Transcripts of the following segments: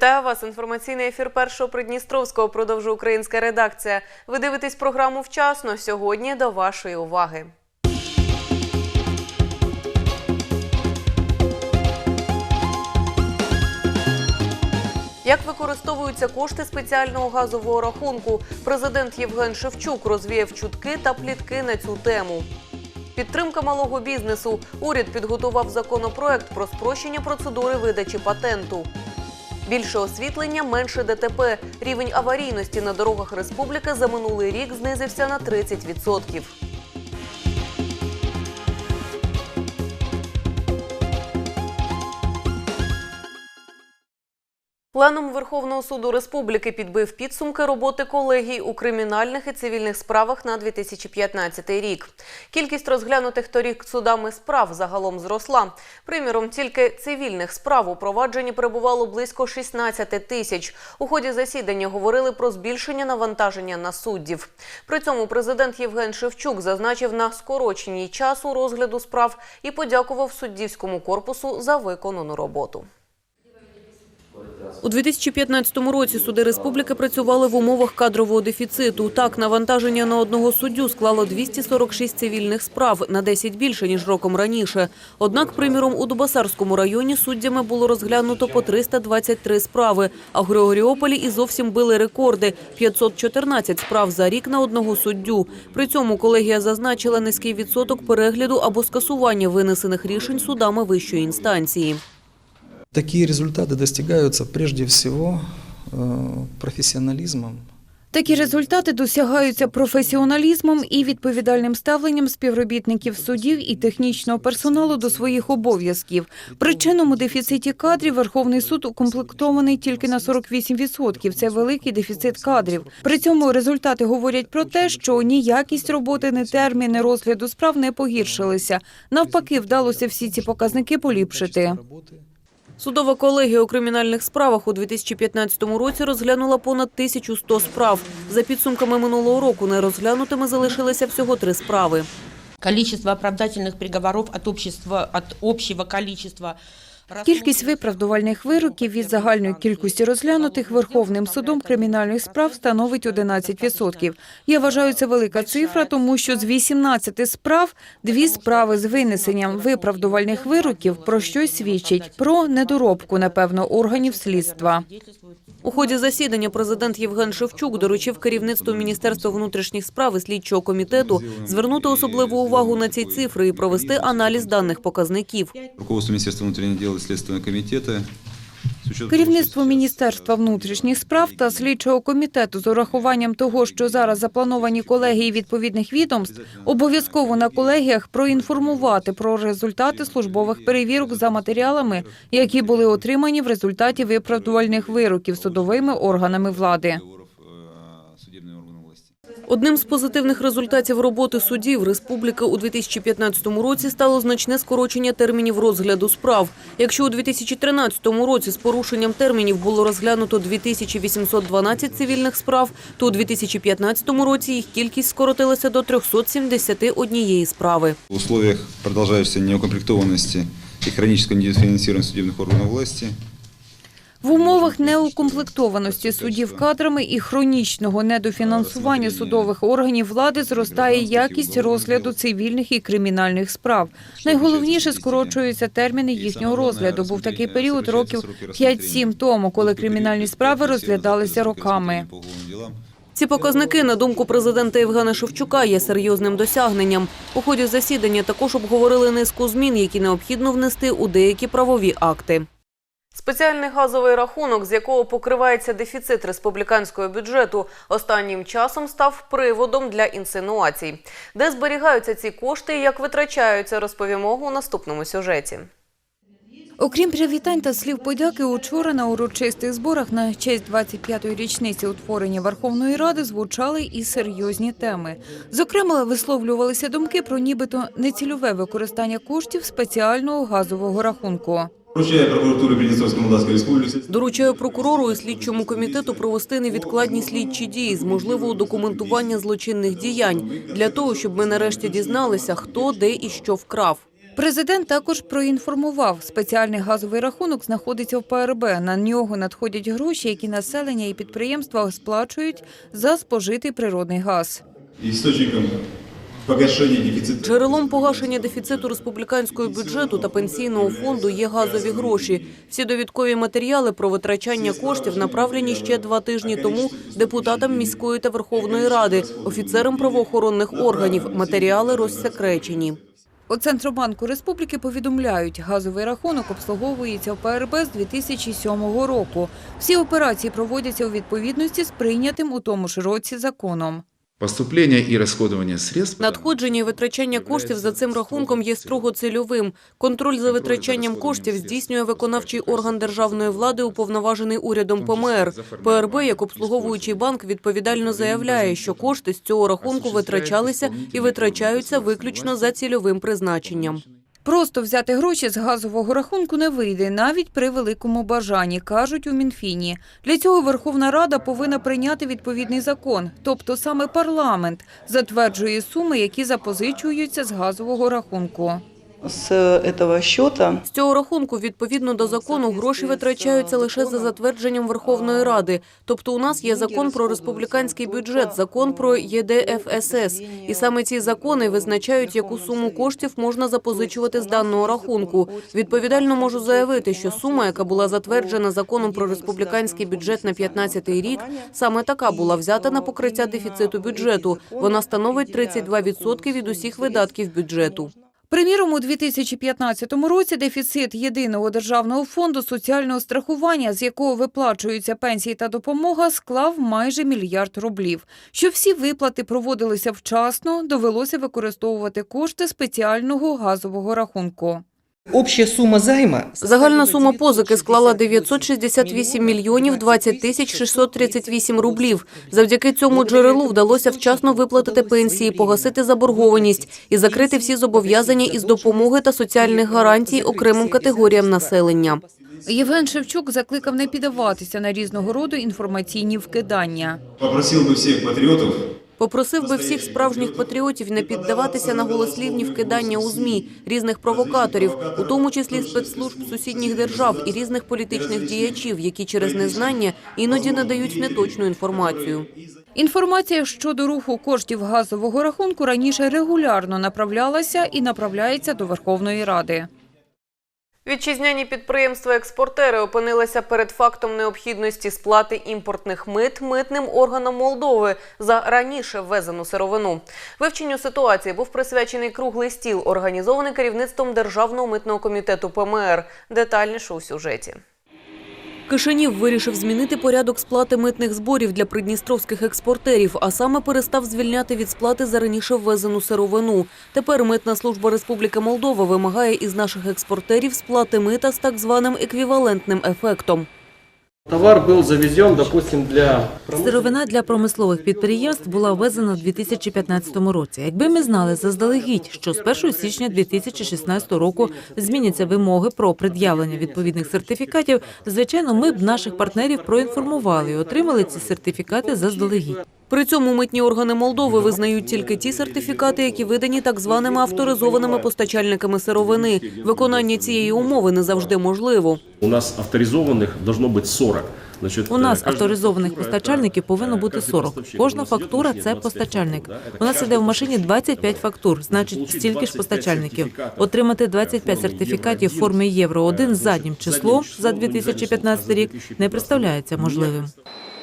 Вітаю вас. Інформаційний ефір першого Придністровського продовжує українська редакція. Ви дивитесь програму вчасно. Сьогодні до вашої уваги. Як використовуються кошти спеціального газового рахунку? Президент Євген Шевчук розвіяв чутки та плітки на цю тему. Підтримка малого бізнесу. Уряд підготував законопроект про спрощення процедури видачі патенту. Більше освітлення, менше ДТП. Рівень аварійності на дорогах республіки за минулий рік знизився на 30%. Пленум Верховного суду Республіки підбив підсумки роботи колегій у кримінальних і цивільних справах на 2015 рік. Кількість розглянутих торік судами справ загалом зросла. Приміром, тільки цивільних справ у провадженні перебувало близько 16 тисяч. У ході засідання говорили про збільшення навантаження на суддів. При цьому президент Євген Шевчук зазначив на скороченні часу розгляду справ і подякував суддівському корпусу за виконану роботу. У 2015 році суди республіки працювали в умовах кадрового дефіциту. Так, навантаження на одного суддю склало 246 цивільних справ, на 10 більше, ніж роком раніше. Однак, приміром, у Дубасарському районі суддями було розглянуто по 323 справи, а в Григоріополі і зовсім били рекорди – 514 справ за рік на одного суддю. При цьому колегія зазначила низький відсоток перегляду або скасування винесених рішень судами вищої інстанції. Такие результаты достигаются прежде всего э, профессионализмом. Такі результати досягаються професіоналізмом і відповідальним ставленням співробітників судів і технічного персоналу до своїх обов'язків. Причином у дефіциті кадрів Верховний суд укомплектований тільки на 48%. Це великий дефіцит кадрів. При цьому результати говорять про те, що ні якість роботи, ні терміни розгляду справ не погіршилися. Навпаки, вдалося всі ці показники поліпшити. Судова колегія у кримінальних справах у 2015 році розглянула понад 1100 справ. За підсумками минулого року нерозглянутими залишилися всього три справи. Количество оправдательных приговоров от, общества, от общего количества Кількість виправдувальних вироків від загальної кількості розглянутих Верховним судом кримінальних справ становить 11%. Я вважаю, це велика цифра, тому що з 18 справ дві справи з винесенням виправдувальних вироків про щось свідчить про недоробку, напевно, органів слідства. У ході засідання президент Євген Шевчук доручив керівництву Міністерства внутрішніх справ і слідчого комітету звернути особливу увагу на ці цифри і провести аналіз даних показників. Руководство міністерства внутрішніх справ і слідчого комитета. Керівництво Міністерства внутрішніх справ та слідчого комітету з урахуванням того, що зараз заплановані колегії відповідних відомств, обов'язково на колегіях проінформувати про результати службових перевірок за матеріалами, які були отримані в результаті виправдувальних вироків судовими органами влади. Одним з позитивних результатів роботи судів республіки у 2015 році стало значне скорочення термінів розгляду справ. Якщо у 2013 році з порушенням термінів було розглянуто 2812 цивільних справ, то у 2015 році їх кількість скоротилася до 371 справи. В условиях продолжающейся неукомплектованности и хронического недофинансирования судебных органов власти В умовах неукомплектованості судів кадрами і хронічного недофінансування судових органів влади зростає якість розгляду цивільних і кримінальних справ. Найголовніше скорочуються терміни їхнього розгляду. Був такий період років 5-7 тому, коли кримінальні справи розглядалися роками. Ці показники, на думку президента Євгена Шевчука, є серйозним досягненням. У ході засідання також обговорили низку змін, які необхідно внести у деякі правові акти. Спеціальний газовий рахунок, з якого покривається дефіцит республіканського бюджету, останнім часом став приводом для інсинуацій. Де зберігаються ці кошти і як витрачаються, розповімо у наступному сюжеті. Окрім привітань та слів подяки, учора на урочистих зборах на честь 25-ї річниці утворення Верховної Ради звучали і серйозні теми. Зокрема, висловлювалися думки про нібито нецільове використання коштів спеціального газового рахунку. Вручаю прокуратурі Придністровської Молдавської Республіки. Доручаю прокурору і слідчому комітету провести невідкладні слідчі дії з можливого документування злочинних діянь для того, щоб ми нарешті дізналися, хто де і що вкрав. Президент також проінформував, спеціальний газовий рахунок знаходиться в ПРБ. На нього надходять гроші, які населення і підприємства сплачують за спожитий природний газ. Источником погашения дефицита Джерелом погашення дефіциту республіканського бюджету та пенсійного фонду є газові гроші. Всі довідкові матеріали про витрачання коштів направлені ще два тижні тому депутатам міської та Верховної Ради, офіцерам правоохоронних органів. Матеріали розсекречені. У Центробанку Республіки повідомляють, газовий рахунок обслуговується в ПРБ з 2007 року. Всі операції проводяться у відповідності з прийнятим у тому ж році законом. Поступление і розходування средств. Надходження і витрачання коштів за цим рахунком є строго цільовим. Контроль за витрачанням коштів здійснює виконавчий орган державної влади, уповноважений урядом ПМР. ПРБ, як обслуговуючий банк, відповідально заявляє, що кошти з цього рахунку витрачалися і витрачаються виключно за цільовим призначенням. Просто взяти гроші з газового рахунку не вийде, навіть при великому бажанні, кажуть у Мінфіні. Для цього Верховна Рада повинна прийняти відповідний закон, тобто саме парламент затверджує суми, які запозичуються з газового рахунку. С этого счета З цього рахунку, відповідно до закону, гроші витрачаються лише за затвердженням Верховної Ради. Тобто у нас є закон про республіканський бюджет, закон про ЄДФСС. І саме ці закони визначають, яку суму коштів можна запозичувати з даного рахунку. Відповідально можу заявити, що сума, яка була затверджена законом про республіканський бюджет на 15-й рік, саме така була взята на покриття дефіциту бюджету. Вона становить 32% від усіх видатків бюджету. Приміром, у 2015 році дефіцит єдиного державного фонду соціального страхування, з якого виплачуються пенсії та допомога, склав майже мільярд рублів. Щоб всі виплати проводилися вчасно, довелося використовувати кошти спеціального газового рахунку. Общая сумма займа Загальна сума позики склала 968 мільйонів 20 тисяч 638 рублів. Завдяки цьому джерелу вдалося вчасно виплатити пенсії, погасити заборгованість і закрити всі зобов'язання із допомоги та соціальних гарантій окремим категоріям населення. Євген Шевчук закликав не піддаватися на різного роду інформаційні вкидання. попросил бы всех патриотов Попросив би всіх справжніх патріотів не піддаватися на голослівні вкидання у змі різних провокаторів, у тому числі спецслужб сусідніх держав і різних політичних діячів, які через незнання іноді надають неточну інформацію. Інформація щодо руху коштів газового рахунку раніше регулярно направлялася і направляється до Верховної Ради. Вітчизняні підприємства-експортери опинилися перед фактом необхідності сплати імпортних мит митним органам Молдови за раніше ввезену сировину. Вивченню ситуації був присвячений круглий стіл, організований керівництвом Державного митного комітету ПМР. Детальніше у сюжеті. Кишинів вирішив змінити порядок сплати митних зборів для придністровських експортерів, а саме перестав звільняти від сплати за раніше ввезену сировину. Тепер митна служба Республіки Молдова вимагає із наших експортерів сплати мита з так званим еквівалентним ефектом. Товар был завезен, допустим, для Сировина для промислових підприємств була ввезена в 2015 році. Якби ми знали заздалегідь, що з 1 січня 2016 року зміняться вимоги про пред'явлення відповідних сертифікатів, звичайно, ми б наших партнерів проінформували і отримали ці сертифікати заздалегідь. При цьому митні органи Молдови визнають тільки ті сертифікати, які видані так званими авторизованими постачальниками сировини. Виконання цієї умови не завжди можливо. у нас авторизованных должно быть 40. Значит, У нас э, каждая авторизованих фактура постачальників это, повинно э, бути каждый 40. поставщик. Кожна У нас есть фактура точнее це 25 постачальник. фактур, да, это У нас каждый іде в машині должен 25 получить фактур, значить получить стільки ж 25 постачальників. сертифікатів. Отримати Э, 25 форми сертифікатів в Євро формі євро 1 з Значить, заднім числом за заднім 2015 числом, а за рік 2015 не представляється можливим.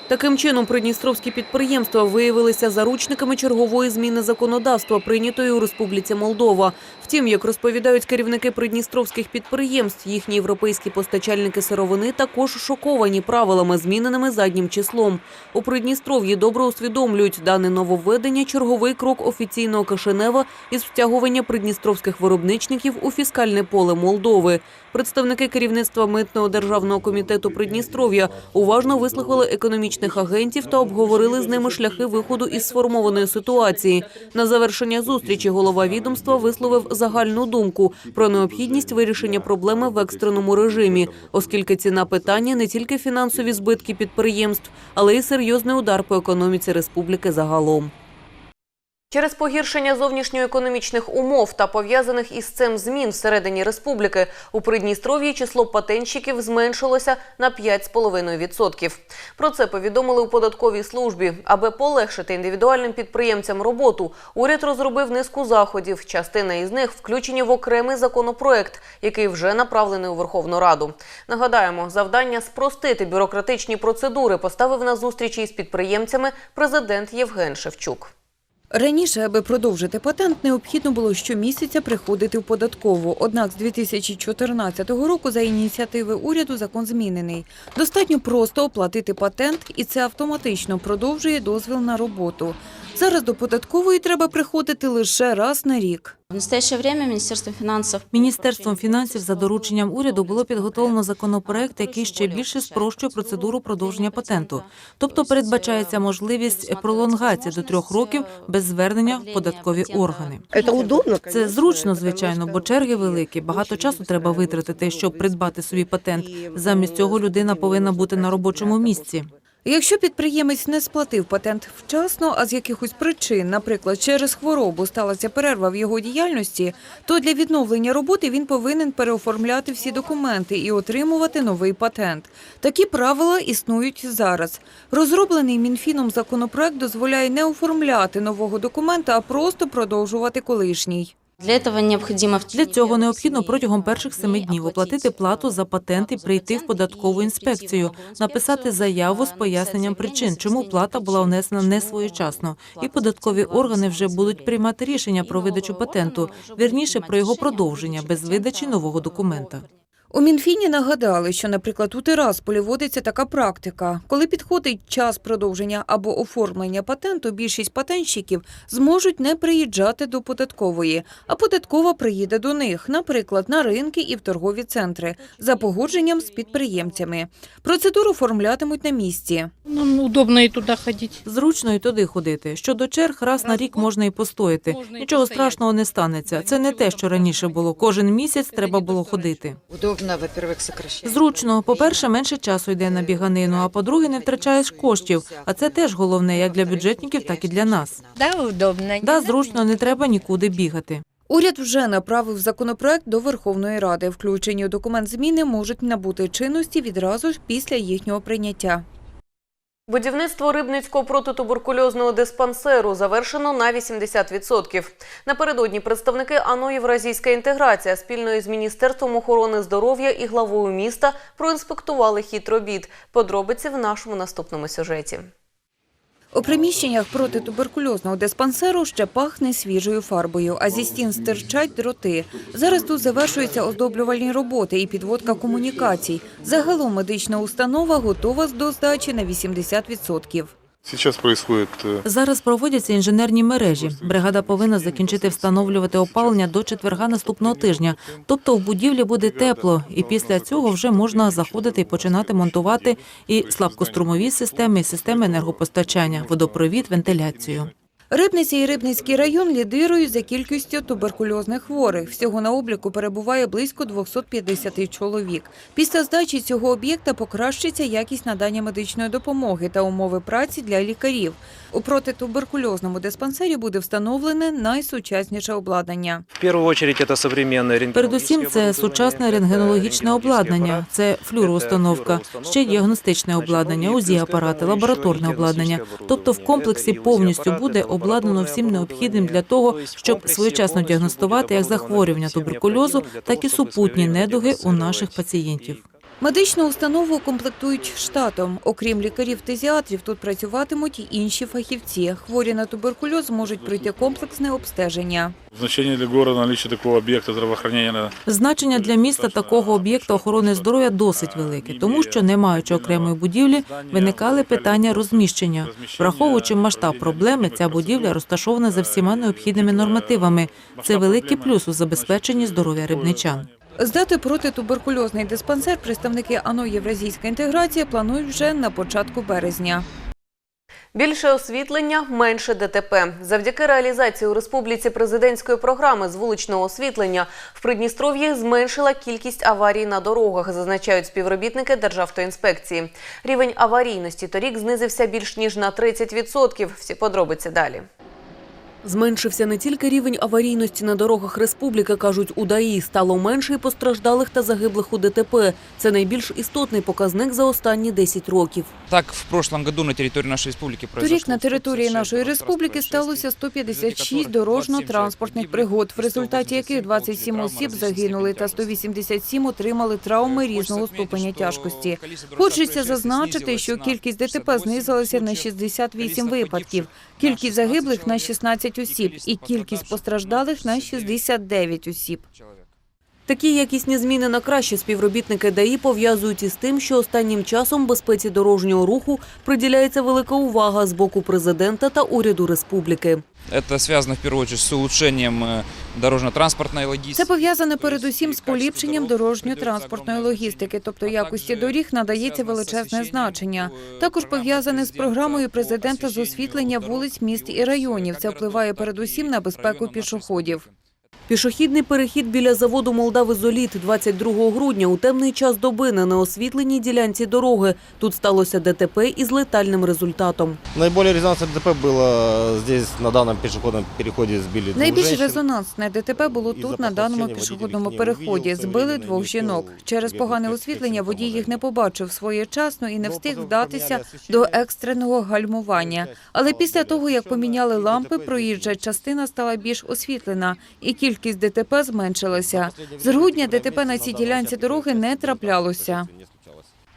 Таким чином, придністровські підприємства виявилися заручниками чергової зміни законодавства, прийнятої у Республіці Молдова. Втім, як розповідають керівники придністровських підприємств, їхні європейські постачальники сировини також шоковані правилами, зміненими заднім числом. У Придністров'ї добре усвідомлюють дане нововведення черговий крок офіційного Кишинева із втягування придністровських виробничників у фіскальне поле Молдови. Представники керівництва митного державного комітету Придністров'я уважно вислухали економічних агентів та обговорили з ними шляхи виходу із сформованої ситуації. На завершення зустрічі голова відомства висловив загальну думку про необхідність вирішення проблеми в екстреному режимі, оскільки ціна питання не тільки фінансові збитки підприємств, але й серйозний удар по економіці республіки загалом. Через погіршення зовнішньоекономічних умов та пов'язаних із цим змін всередині республіки у Придністров'ї число патентщиків зменшилося на 5,5%. Про це повідомили у податковій службі. Аби полегшити індивідуальним підприємцям роботу, уряд розробив низку заходів. Частина із них включені в окремий законопроект, який вже направлений у Верховну Раду. Нагадаємо, завдання спростити бюрократичні процедури поставив на зустрічі із підприємцями президент Євген Шевчук. Раніше, аби продовжити патент, необхідно було щомісяця приходити в податкову. Однак з 2014 року за ініціативи уряду закон змінений. Достатньо просто оплатити патент, і це автоматично продовжує дозвіл на роботу. Зараз до податкової треба приходити лише раз на рік. В настоящее время Министерство финансов Міністерством фінансів за дорученням уряду було підготовлено законопроект, який ще більше спрощує процедуру продовження патенту. Тобто передбачається можливість пролонгації до трьох років без звернення в податкові органи. Это удобно? Це зручно, звичайно, бо черги великі. Багато часу треба витратити, щоб придбати собі патент. Замість цього людина повинна бути на робочому місці. Якщо підприємець не сплатив патент вчасно, а з якихось причин, наприклад, через хворобу сталася перерва в його діяльності, то для відновлення роботи він повинен переоформляти всі документи і отримувати новий патент. Такі правила існують зараз. Розроблений Мінфіном законопроект дозволяє не оформляти нового документа, а просто продовжувати колишній. Для этого необходимо в Для цього необхідно протягом перших семи днів оплатити плату за патент і прийти в податкову інспекцію, написати заяву з поясненням причин, чому плата була внесена не своєчасно, і податкові органи вже будуть приймати рішення про видачу патенту, вірніше про його продовження без видачі нового документа. У Мінфіні нагадали, що, наприклад, у Тирасполі водиться така практика. Коли підходить час продовження або оформлення патенту, більшість патентщиків зможуть не приїжджати до податкової, а податкова приїде до них, наприклад, на ринки і в торгові центри, за погодженням з підприємцями. Процедуру оформлятимуть на місці. Нам удобно и туда ходить. Зручно і туди ходити. Щодо черг, раз на рік можна і постояти. Нічого страшного не станеться. Це не те, що раніше було. Кожен місяць треба було ходити. Удобно, во-первых, сокращать. Зручно, по-перше, менше часу йде на біганину, а по-друге, не втрачаєш коштів. А це теж головне як для бюджетників, так і для нас. Да, удобно. Да, зручно, не треба нікуди бігати. Уряд вже направив законопроект до Верховної Ради. Включені у документ зміни можуть набути чинності відразу ж після їхнього прийняття. Будівництво Рибницького протитуберкульозного диспансеру завершено на 80%. Напередодні представники АНО «Євразійська інтеграція» спільно із Міністерством охорони здоров'я і главою міста проінспектували хід робіт. Подробиці в нашому наступному сюжеті. У приміщеннях протитуберкульозного диспансеру ще пахне свіжою фарбою, а зі стін стирчать дроти. Зараз тут завершуються оздоблювальні роботи і підводка комунікацій. Загалом медична установа готова до здачі на 80%. Э, Зараз проводяться інженерні мережі. Бригада повинна закінчити встановлювати опалення до четверга наступного тижня. Тобто в будівлі буде тепло, і після цього вже можна заходити і починати монтувати і слабкострумові системи, і системи енергопостачання, водопровід, вентиляцію. Рибниця і Рибницький район лідирують за кількістю туберкульозних хворих. Всього на обліку перебуває близько 250 чоловік. Після здачі цього об'єкта покращиться якість надання медичної допомоги та умови праці для лікарів. У протитуберкульозному диспансері буде встановлене найсучасніше обладнання. в первую очередь это современное Передусім, це сучасне рентгенологічне обладнання, це флюроустановка, ще діагностичне обладнання, УЗІ-апарати, лабораторне обладнання. Тобто в комплексі повністю буде обладнано всім необхідним для того, щоб своєчасно діагностувати як захворювання туберкульозу, так і супутні недуги у наших пацієнтів. Медичну установу комплектують штатом. Окрім лікарів-тезіатрів, тут працюватимуть і інші фахівці. Хворі на туберкульоз можуть пройти комплексне обстеження. Значение для города наличие такого объекта здравоохранения. Значення для міста такого об'єкта охорони здоров'я досить велике, тому що, не маючи окремої будівлі, виникали питання розміщення. Враховуючи масштаб проблеми, ця будівля розташована за всіма необхідними нормативами. Це великий плюс у забезпеченні здоров'я рибничан. Здати протитуберкульозний диспансер представники АНО «Євразійська інтеграція» планують вже на початку березня. Більше освітлення, менше ДТП. Завдяки реалізації у республіці президентської програми з вуличного освітлення в Придністров'ї зменшила кількість аварій на дорогах, зазначають співробітники Державтоінспекції. Рівень аварійності торік знизився більш ніж на 30%. Всі подробиці далі. Зменшився не тільки рівень аварійності на дорогах республіки, кажуть у ДАІ. Стало менше і постраждалих та загиблих у ДТП. Це найбільш істотний показник за останні 10 років. Так, в прошлом году на территории нашей республики произошло Торік на території нашої республіки сталося 156 дорожньо-транспортних пригод, в результаті яких 27 осіб загинули та 187 отримали травми різного ступеня тяжкості. Хочеться зазначити, що кількість ДТП знизилася на 68 випадків, кількість загиблих на 16 осіб і кількість постраждалих на 69 осіб. Такі якісні зміни на краще співробітники ДАІ пов'язують із тим, що останнім часом безпеці дорожнього руху приділяється велика увага з боку президента та уряду республіки. Это связано в первую очередь с улучшением э, дорожно-транспортной логистики. Це пов'язане передусім з поліпшенням дорожньо-транспортної логістики, тобто якості доріг надається величезне значення. Також пов'язане з програмою президента з освітлення вулиць, міст і районів. Це впливає передусім на безпеку пішоходів. Пішохідний перехід біля заводу Молдави Золіт 22 грудня у темний час доби на неосвітленій ділянці дороги. Тут сталося ДТП із летальним результатом. Наиболее резонансное ДТП было здесь, на данном пешеходном переходе сбили двух Найбільш резонансне ДТП було тут на даному пішохідному переході. Збили двох жінок. Через погане освітлення водій їх не побачив своєчасно і не встиг вдатися до екстреного гальмування. Але після того, як поміняли лампи, проїжджа частина стала більш освітлена, і кількість ДТП зменшилася. З грудня ДТП на цій ділянці дороги не траплялося.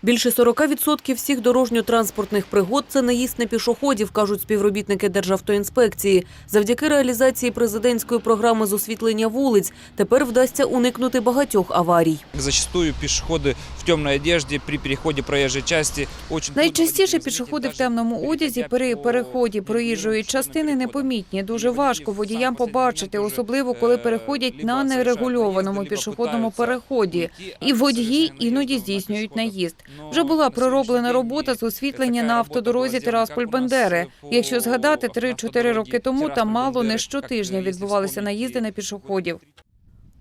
Більше 40% всіх дорожньо-транспортних пригод – це наїзд на пішоходів, кажуть співробітники Державтоінспекції. Завдяки реалізації президентської програми з освітлення вулиць тепер вдасться уникнути багатьох аварій. Зачастую пешеходы в темной одежде при переходе проезжей части очень Найчастіше пішоходи в темному одязі при переході проїжджої частини непомітні. Дуже важко водіям побачити, особливо коли переходять на нерегульованому пішохідному переході. І водії іноді здійснюють наїзд. Вже була пророблена робота з освітлення на автодорозі Тирасполь-Бендери. Якщо згадати, 3-4 роки тому там мало не щотижня відбувалися наїзди на пішоходів.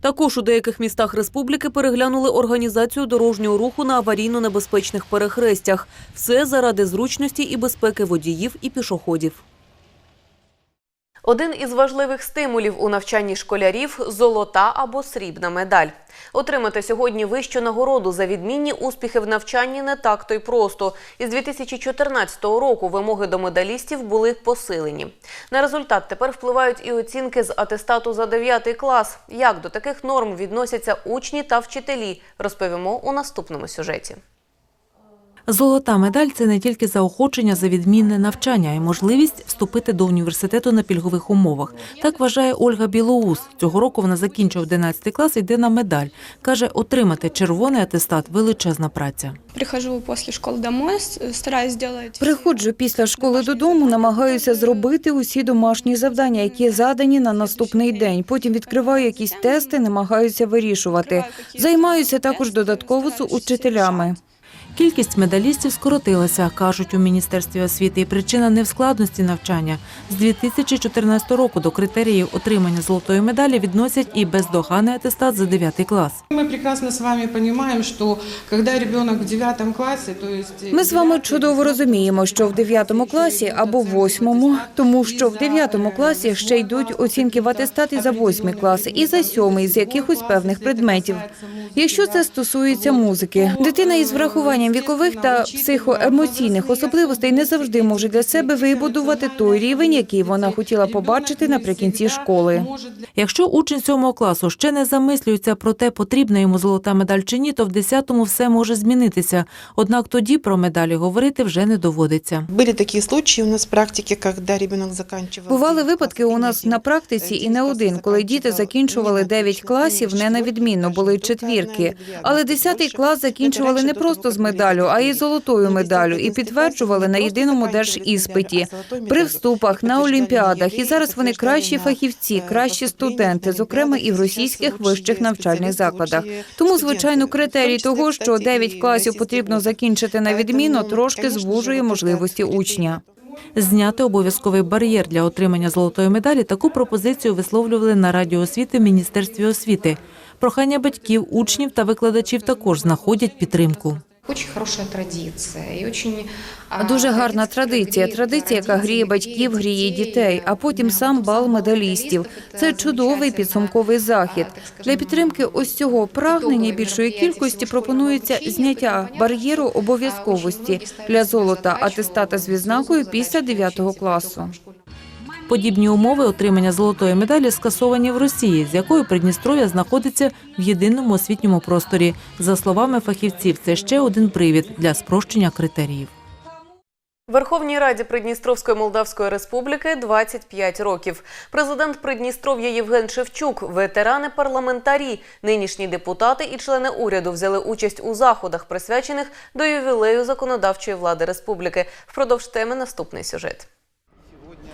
Також у деяких містах республіки переглянули організацію дорожнього руху на аварійно-небезпечних перехрестях. Все заради зручності і безпеки водіїв і пішоходів. Один із важливих стимулів у навчанні школярів – золота або срібна медаль. Отримати сьогодні вищу нагороду за відмінні успіхи в навчанні не так то й просто. Із 2014 року вимоги до медалістів були посилені. На результат тепер впливають і оцінки з атестату за 9 клас. Як до таких норм відносяться учні та вчителі, розповімо у наступному сюжеті. Золота медаль це не тільки заохочення за відмінне навчання, а й можливість вступити до університету на пільгових умовах. Так вважає Ольга Білоус. Цього року вона закінчила 11 клас і йде на медаль. Каже, отримати червоний атестат величезна праця. Прихожу після школи домой, стараюсь зробити... Приходжу після школи додому, намагаюся зробити усі домашні завдання, які задані на наступний день. Потім відкриваю якісь тести, намагаюся вирішувати. Займаюся також додатково з учителями. Кількість медалістів скоротилася, кажуть у міністерстві освіти. І причина не в складності навчання. З 2014 року до критеріїв отримання золотої медалі відносять і бездоганний атестат за 9 клас. Мы прекрасно с вами понимаем, что когда ребенок в девятом классе, то есть... Ми з вами чудово розуміємо, що в 9 класі або в 8, тому що в 9 класі ще йдуть оцінки в атестаті за 8 клас і за 7 з якихось певних предметів. Якщо це стосується музики, дитина із врахуванням вікових та психоемоційних особливостей не завжди може для себе вибудувати той рівень, який вона хотіла побачити наприкінці школи. Якщо учень 7 класу ще не замислюється про те, потрібна йому золота медаль чи ні, то в 10-му все може змінитися. Однак тоді про медалі говорити вже не доводиться. Были такие случаи у нас в практике, когда ребенок заканчивал... Бували випадки у нас на практиці і не один, коли діти закінчували 9 класів не на відмінно, були четвірки. Але 10 клас закінчували не просто з медаллю, а й золотою медаллю і підтверджували на єдиному держіспиті, при вступах на олімпіадах. І зараз вони кращі фахівці, кращі студенти, зокрема і в російських вищих навчальних закладах. Тому, звичайно, критерій того, що 9 класів потрібно закінчити на відмінно, трошки звужує можливості учня. Зняти обов'язковий бар'єр для отримання золотої медалі таку пропозицію висловлювали на радіо освіти в Міністерстві освіти. Прохання батьків, учнів та викладачів також знаходять підтримку. Очень хорошая традиция и очень... а, Дуже гарна традиція. Традиція, яка гріє батьків, гріє дітей, а потім сам бал медалістів. Це чудовий підсумковий захід. Для підтримки ось цього прагнення більшої кількості пропонується зняття бар'єру обов'язковості для золота атестата з відзнакою після 9 класу. Подібні умови отримання золотої медалі скасовані в Росії, з якою Придністров'я знаходиться в єдиному освітньому просторі. За словами фахівців, це ще один привід для спрощення критеріїв. Верховній Раді Придністровської Молдавської Республіки 25 років. Президент Придністров'я Євген Шевчук, ветерани парламентарі, нинішні депутати і члени уряду взяли участь у заходах, присвячених до ювілею законодавчої влади республіки. Впродовж теми наступний сюжет.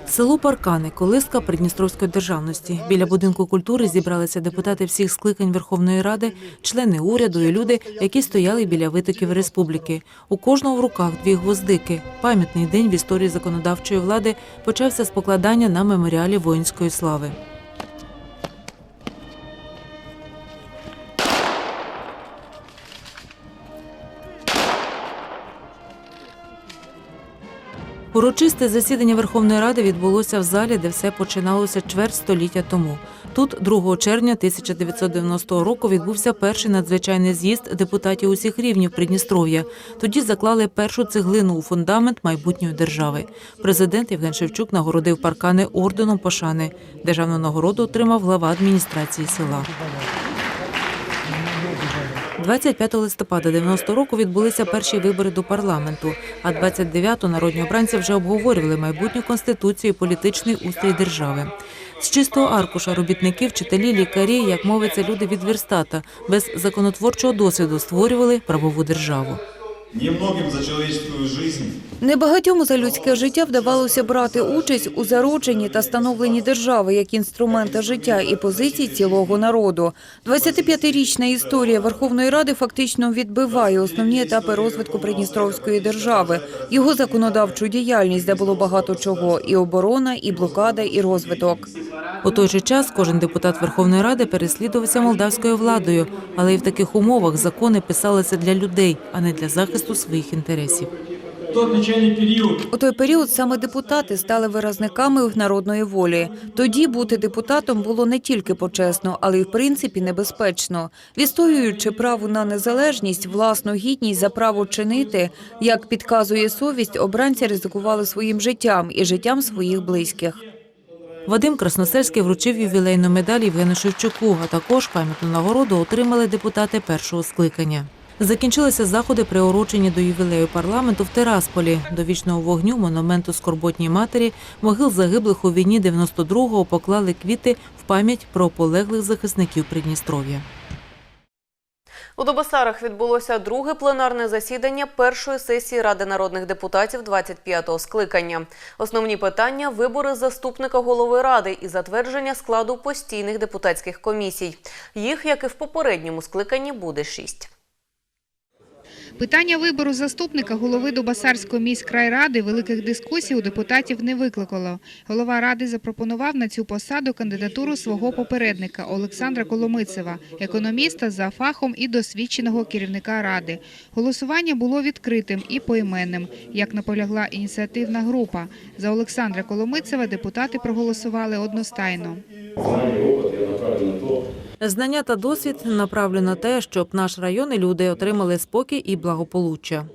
Село Паркани, колиска Придністровської державності. Біля будинку культури зібралися депутати всіх скликань Верховної Ради, члени уряду і люди, які стояли біля витоків республіки. У кожного в руках дві гвоздики. Пам'ятний день в історії законодавчої влади почався з покладання на меморіалі воїнської слави. Урочисте засідання Верховної Ради відбулося в залі, де все починалося чверть століття тому. Тут 2 червня 1990 року відбувся перший надзвичайний з'їзд депутатів усіх рівнів Придністров'я. Тоді заклали першу цеглину у фундамент майбутньої держави. Президент Євген Шевчук нагородив паркани орденом пошани. Державну нагороду отримав глава адміністрації села. 25 листопада 90 року відбулися перші вибори до парламенту, а 29-го народні обранці вже обговорювали майбутню конституцію і політичний устрій держави. З чистого аркуша робітники, вчителі, лікарі, як мовиться, люди від верстата, без законотворчого досвіду створювали правову державу. Немногим за человеческую жизнь Небагатьом за людське життя вдавалося брати участь у зародженні та становленні держави як інструмента життя і позицій цілого народу. 25-річна історія Верховної Ради фактично відбиває основні етапи розвитку Придністровської держави, його законодавчу діяльність, де було багато чого: і оборона, і блокада, і розвиток. У той же час кожен депутат Верховної Ради переслідувався молдавською владою, але і в таких умовах закони писалися для людей, а не для захисту своїх інтересів. У той період саме депутати стали виразниками народної волі. Тоді бути депутатом було не тільки почесно, але й в принципі небезпечно. Відстоюючи право на незалежність, власну гідність за право чинити, як підказує совість, обранці ризикували своїм життям і життям своїх близьких. Вадим Красносельський вручив ювілейну медаль Євгену Шевчуку, а також пам'ятну нагороду отримали депутати першого скликання. Закінчилися заходи, приурочені до ювілею парламенту в Терасполі. До вічного вогню монументу скорботній матері могил загиблих у війні 92-го поклали квіти в пам'ять про полеглих захисників Придністров'я. У Добасарах відбулося друге пленарне засідання першої сесії Ради народних депутатів 25-го скликання. Основні питання – вибори заступника голови Ради і затвердження складу постійних депутатських комісій. Їх, як і в попередньому скликанні, буде шість. Питання вибору заступника голови Дубасарської міськрайради великих дискусій у депутатів не викликало. Голова ради запропонував на цю посаду кандидатуру свого попередника Олександра Коломицева, економіста за фахом і досвідченого керівника ради. Голосування було відкритим і поіменним, як наполягла ініціативна група. За Олександра Коломицева депутати проголосували одностайно. Знання та досвід направлено на те, щоб наш район і люди отримали спокій і благополуччя.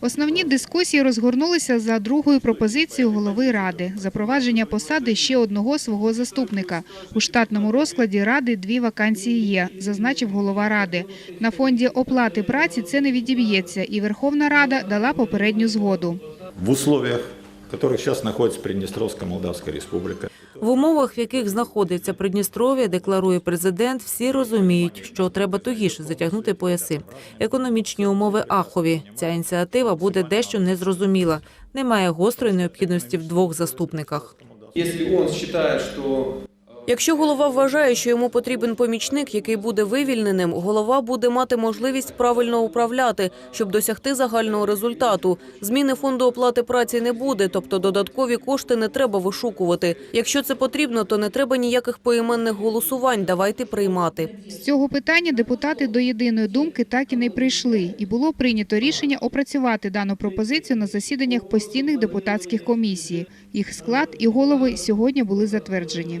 Основні дискусії розгорнулися за другою пропозицією голови ради – запровадження посади ще одного свого заступника. У штатному розкладі ради дві вакансії є, зазначив голова ради. На фонді оплати праці це не відіб'ється, і Верховна Рада дала попередню згоду. В условиях, которых сейчас находится Приднестровская Молдавская Республика, В умовах, в яких знаходиться Придністров'я, декларує президент, всі розуміють, що треба тугіше затягнути пояси. Економічні умови ахові. Ця ініціатива буде дещо незрозуміла. Немає гострої необхідності в двох заступниках. Якщо він вважає, что Якщо голова вважає, що йому потрібен помічник, який буде вивільненим, голова буде мати можливість правильно управляти, щоб досягти загального результату. Зміни фонду оплати праці не буде, тобто додаткові кошти не треба вишукувати. Якщо це потрібно, то не треба ніяких поіменних голосувань. Давайте приймати. З цього питання депутати до єдиної думки так і не прийшли, і було прийнято рішення опрацювати дану пропозицію на засіданнях постійних депутатських комісій. Їх склад і голови сьогодні були затверджені.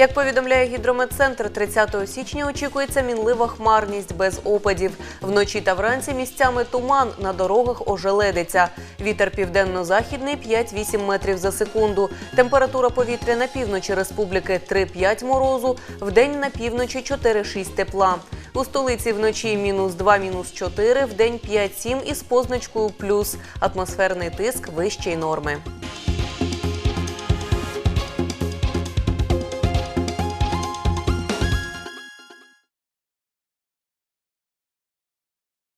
Як повідомляє гідрометцентр, 30 січня очікується мінлива хмарність без опадів. Вночі та вранці місцями туман, на дорогах ожеледиться. Вітер південно-західний 5-8 метрів за секунду. Температура повітря на півночі республіки 3-5 морозу, вдень на півночі 4-6 тепла. У столиці вночі мінус 2, мінус 4, вдень 5-7 із позначкою плюс. Атмосферний тиск вищий норми.